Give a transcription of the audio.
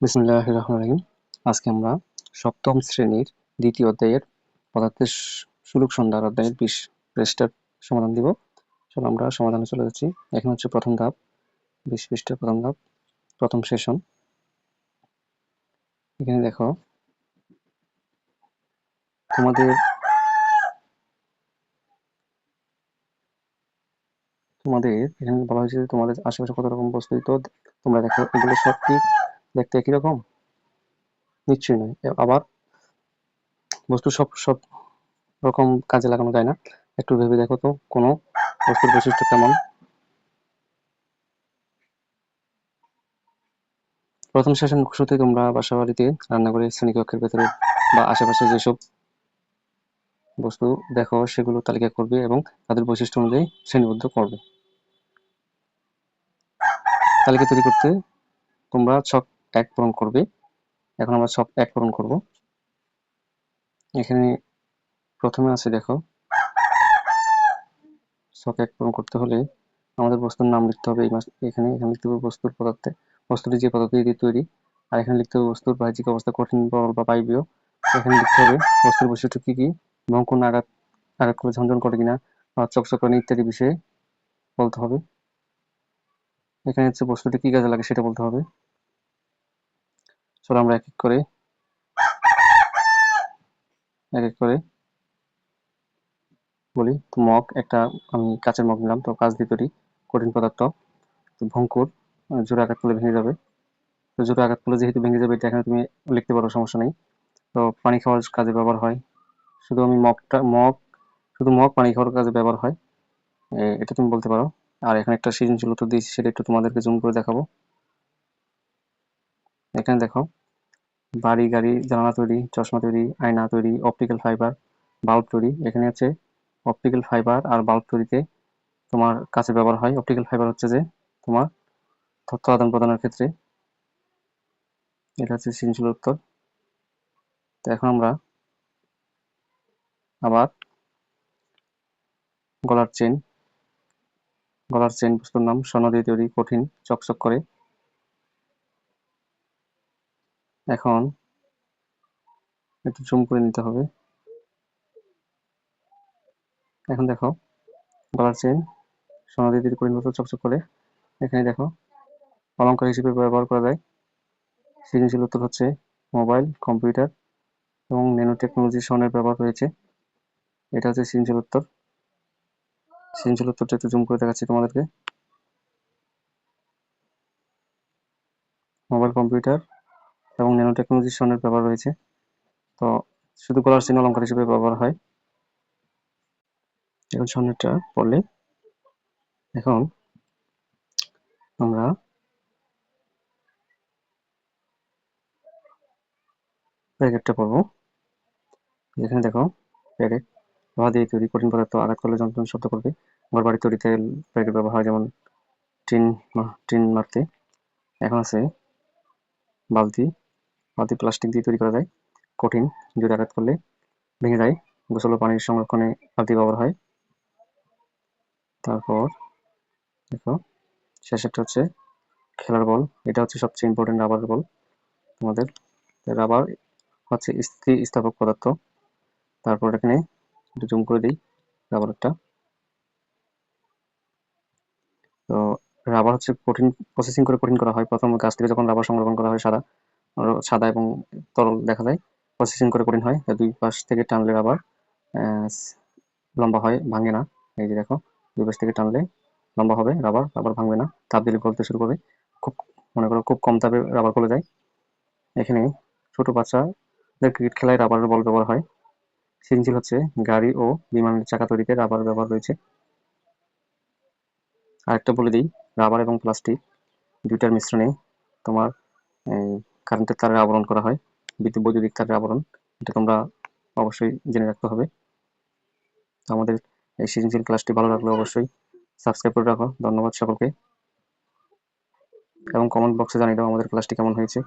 বিসমুল্লাহ রহমান রহিম। আজকে আমরা সপ্তম শ্রেণির দ্বিতীয় অধ্যায়ের পদার্থের সুলুক সন্ধ্যার অধ্যায়ের বিশ পৃষ্ঠার সমাধান দিব। চলো আমরা সমাধানে চলে যাচ্ছি। এখন হচ্ছে প্রথম ধাপ, বিশ পৃষ্ঠার প্রথম ধাপ, প্রথম সেশন। এখানে দেখো, তোমাদের তোমাদের এখানে বলা হয়েছে তোমাদের আশেপাশে কত রকম বস্তু তোমরা দেখো এগুলো সব কি দেখতে একই রকম? নিশ্চয়ই নয়। আবার? বস্তু সব সব রকম কাজে লাগানো যায় না। একটু ভেবে দেখো তো, কোনো বস্তুর বৈশিষ্ট্য কেমন? প্রথম সেশন শুরুতে তোমরা বাসা বাড়িতে রান্না করে শ্রেণীকক্ষের ভেতরে বা আশেপাশে যেসব বস্তু দেখো, সেগুলো তালিকা করবে এবং তাদের বৈশিষ্ট্য অনুযায়ী শ্রেণীবদ্ধ করবে। তালিকা তৈরি করতে তোমরা ছক এক পূরণ করবে। এখন আমরা ছক এক পূরণ করব। এখানে প্রথমে আছে, দেখো ছক এক পূরণ করতে হলে আমাদের বস্তুর নাম লিখতে হবে। এই এখানে এখানে লিখতে হবে বস্তুর পদার্থে বস্তুটি যে পদার্থ দিয়ে তৈরি। আর এখানে লিখতে হবে বস্তুর বাহ্যিক অবস্থা, কঠিন বল বা পাইবীয় এখানে লিখতে হবে বস্তুর বৈশিষ্ট্য কি কি? এবং কোন আঘাত আঘাত করে ঝনঝন করে কিনা বা চকচক ইত্যাদি বিষয়ে বলতে হবে। এখানে হচ্ছে বস্তুটি কি কাজে লাগে সেটা বলতে হবে। চলো আমরা এক এক করে, এক এক করে বলি। তো মগ একটা, আমি কাঁচের মগ নিলাম, তো কাজ দিয়ে তৈরি কঠিন পদার্থ, তো ভঙ্কুর জোরে আঘাত করলে ভেঙে যাবে। তো জোরে আঘাত করলে যেহেতু ভেঙে যাবে, এটা এখানে তুমি লিখতে পারো, সমস্যা নেই। তো পানি খাওয়ার কাজে ব্যবহার হয়। শুধু আমি মগটা, মগ, শুধু মগ পানি খাওয়ার কাজে ব্যবহার হয়। এটা তুমি বলতে পারো। আর এখানে একটা সৃজনশীল উত্তর দিয়েছি, সেটা একটু তোমাদেরকে জুম করে দেখাবো। এখানে দেখো বাড়ি, গাড়ি, জানালা তৈরি, চশমা তৈরি, আয়না তৈরি অপটিক্যাল ফাইবার বাল্ব তৈরি। এখানে হচ্ছে অপটিক্যাল ফাইবার আর বাল্ব তৈরিতে তোমার কাছে ব্যবহার হয়। অপটিক্যাল ফাইবার হচ্ছে যে তোমার তথ্য আদান প্রদানের ক্ষেত্রে। এটা হচ্ছে সৃজনশীল উত্তর। তো এখন আমরা আবার গলার চেন গলার চেন বস্তুর নাম স্বর্ণ দিয়ে তৈরি কঠিন, চকচক করে। এখন একটু জুম করে নিতে হবে। এখন দেখো, গলার চেন সোনা দিয়ে কঠিন বস্তু চকচক করে। এখানে দেখো অলঙ্কার হিসেবে ব্যবহার করা যায়। সৃজনশীল উত্তর হচ্ছে মোবাইল, কম্পিউটার এবং ন্যানো টেকনোলজি স্বর্ণের ব্যবহার রয়েছে। এটা হচ্ছে সৃজনশীল উত্তর। সৃজনশীল উত্তরটা একটু জুম করে দেখাচ্ছি তোমাদেরকে। মোবাইল, কম্পিউটার এবং ন্যানো টেকনোলজির স্বর্ণের ব্যবহার রয়েছে। তো শুধু গলার চিহ্ন অলঙ্কার হিসেবে ব্যবহার হয়। এখন স্বর্ণেরটা পড়লে এখন আমরা প্যাকেটটা পড়ব। এখানে দেখো, প্যাকেট, লোহা দিয়ে তৈরি কঠিন পদার্থ আঘাত করলে যন্ত্রণ শব্দ করবে। ঘর বাড়ি তৈরিতে প্যাকেট ব্যবহার হয় যেমন টিন টিন মারতে। এখন আছে বালতি বালতি প্লাস্টিক দিয়ে তৈরি করা যায়। কঠিন জোরে আঘাত করলে ভেঙে যায়। গোসল পানির সংরক্ষণে বালতি ব্যবহার হয়। তারপর দেখো, শেষ একটা হচ্ছে খেলার বল। এটা হচ্ছে সবচেয়ে ইম্পর্টেন্ট রাবার বল আমাদের। রাবার হচ্ছে স্থিতি স্থাপক পদার্থ। তারপর এখানে একটু জুম করে দিই রাবারটা তো রাবার হচ্ছে কঠিন প্রসেসিং করে কঠিন করা হয়। প্রথম গাছ থেকে যখন রাবার সংরক্ষণ করা হয় সাদা সাদা এবং তরল দেখা যায়। প্রসেসিং করে কঠিন হয়। দুই পাশ থেকে টানলে রাবার লম্বা হয়, ভাঙে না। এই যে দেখো, দুই পাশ থেকে টানলে লম্বা হবে, রাবার রাবার ভাঙবে না। তাপ দিলে গলতে শুরু করবে। খুব, মনে করো খুব কম তাপে রাবার গলে যায়। এখানে ছোট বাচ্চাদের ক্রিকেট খেলায় রাবারের বল ব্যবহার হয়। সৃজনশীল হচ্ছে গাড়ি ও বিমানের চাকা তৈরিতে রাবার ব্যবহার রয়েছে। আরেকটা বলে দিই, রাবার এবং প্লাস্টিক দুইটার মিশ্রণে তোমার কারেন্টের তারের আবরণ করা হয়, বিদ্যুৎ বৈদ্যুতিক তারের আবরণ এটা তোমরা অবশ্যই জেনে রাখতে হবে। আমাদের এই সৃজনশীল ক্লাসটি ভালো লাগলে অবশ্যই সাবস্ক্রাইব করে রাখো। ধন্যবাদ সকলকে। এবং কমেন্ট বক্সে জানিয়ে দাও আমাদের ক্লাসটি কেমন হয়েছে।